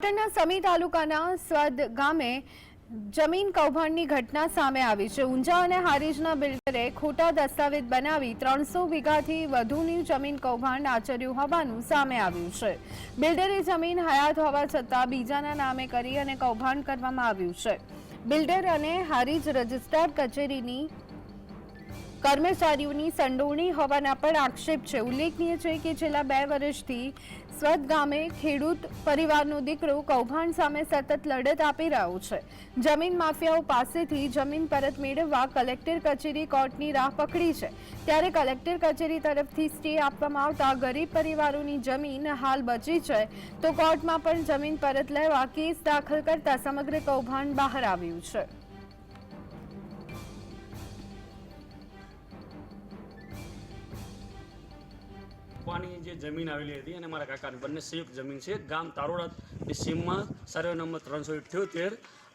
પાટણના સમી તાલુકાના સ્વદ ગામે જમીન કૌભાંડની ઘટના સામે આવી છે. ઊંઝા અને હારીજના બિલ્ડરે ખોટા દસ્તાવેજ બનાવી ત્રણસો વીઘાથી વધુની જમીન કૌભાંડ આચર્યું હોવાનું સામે આવ્યું છે. બિલ્ડરે જમીન હયાત હોવા છતાં બીજાના નામે કરી અને કૌભાંડ કરવામાં આવ્યું છે. બિલ્ડર અને હારીજ રજિસ્ટ્રાર કચેરીની કર્મચારીઓની સંડોવણી હોવાના પણ આક્ષેપ છે. ઉલ્લેખનીય છે કે છેલ્લા બે વર્ષથી સ્વત ગામે ખેડૂત પરિવારનો દીકરો કૌભાંડ સામે સતત લડત આપી રહ્યો છે. જમીન માફિયાઓ પાસેથી જમીન પરત મેળવવા કલેક્ટર કચેરી કોર્ટની રાહ પકડી છે. ત્યારે કલેક્ટર કચેરી તરફથી સ્ટે આપવામાં આવતા ગરીબ પરિવારોની જમીન હાલ બચી છે. તો કોર્ટમાં પણ જમીન પરત લેવા કેસ દાખલ કરતા સમગ્ર કૌભાંડ બહાર આવ્યું છે. પપ્પાની જે જમીન આવેલી હતી અને મારા કાકાની, બંને સંયુક્ત જમીન છે. ગામ તારોડા સીમમાં સર્વે નંબર ત્રણસો ઇઠ્યોતેર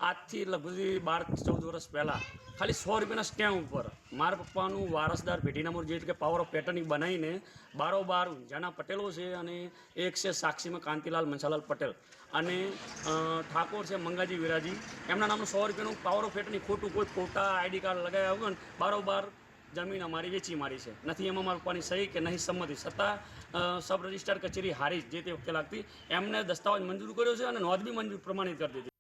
આજથી લગભગ બાર ચૌદ વર્ષ પહેલાં, ખાલી સો રૂપિયાના સ્ટેમ્પ ઉપર, મારા પપ્પાનું વારસદાર પેઢીના મૂળ જે કે પાવર ઓફ પેટર્નિંગ બનાવીને બારોબાર ઊંઝાના પટેલો છે અને એક છે સાક્ષીમાં કાંતિલાલ મનસાલાલ પટેલ અને ઠાકોર છે મંગાજી વિરાજી. એમના નામનું સો રૂપિયાનું પાવર ઓફ પેટર્નિંગ ખોટું કોઈ ખોટા આઈડી કાર્ડ લગાવ્યા વગર બારોબાર જમીન અમારી વેચી મારી છે. નથી એમાં મારા પપ્પાની સહી કે નહીં સંમતિ છતાં સબ રજિસ્ટ્રાર કચેરી હારી જે તે વખતે લાગતી. એમને દસ્તાવેજ મંજૂર કર્યો છે અને નોંધ બી મંજૂર પ્રમાણિત કરી દીધી.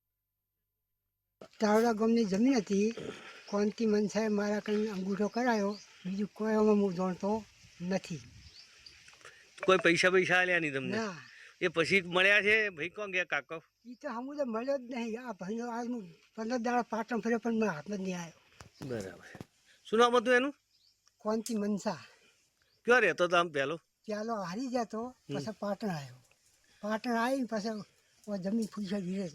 તાવડા ગામની જમીન હતી. કોંતી મનસાએ મારા કંઈ અંગૂઠો કરાયો? બીજું કોઈ આમાં હું જાણતો નથી. કોઈ પૈસા પૈસા આલ્યા નહીં તમને? એ પછી મળ્યા છે? ભાઈ કોણ ગયા કાકો? એ તો હમું તો મળ્યો જ નહીં. આ ભાઈ આજ હું પંદર દાડા પાટણ ફર્યો પણ મારા હાથમાં જ નહીં આવ્યો. બરાબર. શું નામ હતું એનું? કોંતી મનસા? ક્યાં રહેતો તો આમ પહેલો ચાલો હારી જતો પછી પાટણ આવ્યો. પાટણ આવીને પછી જમીન ફૂલશે ગીરે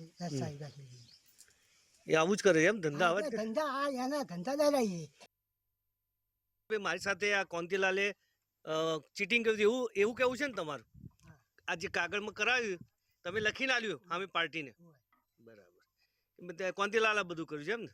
એ આવું જ કરે એમ? ધંધા આવે ધંધા આ એના ધંધા દાદા એ. મારી સાથે આ કોંતીલાલે ચીટિંગ કર્યું એવું એવું કેવું છે ને તમારું? આ જે કાગળમાં કરાવ્યું તમે લખીને આલ્યું સામે પાર્ટીને? બરાબર. કોંતીલાલે બધું કર્યું છે એમ ને?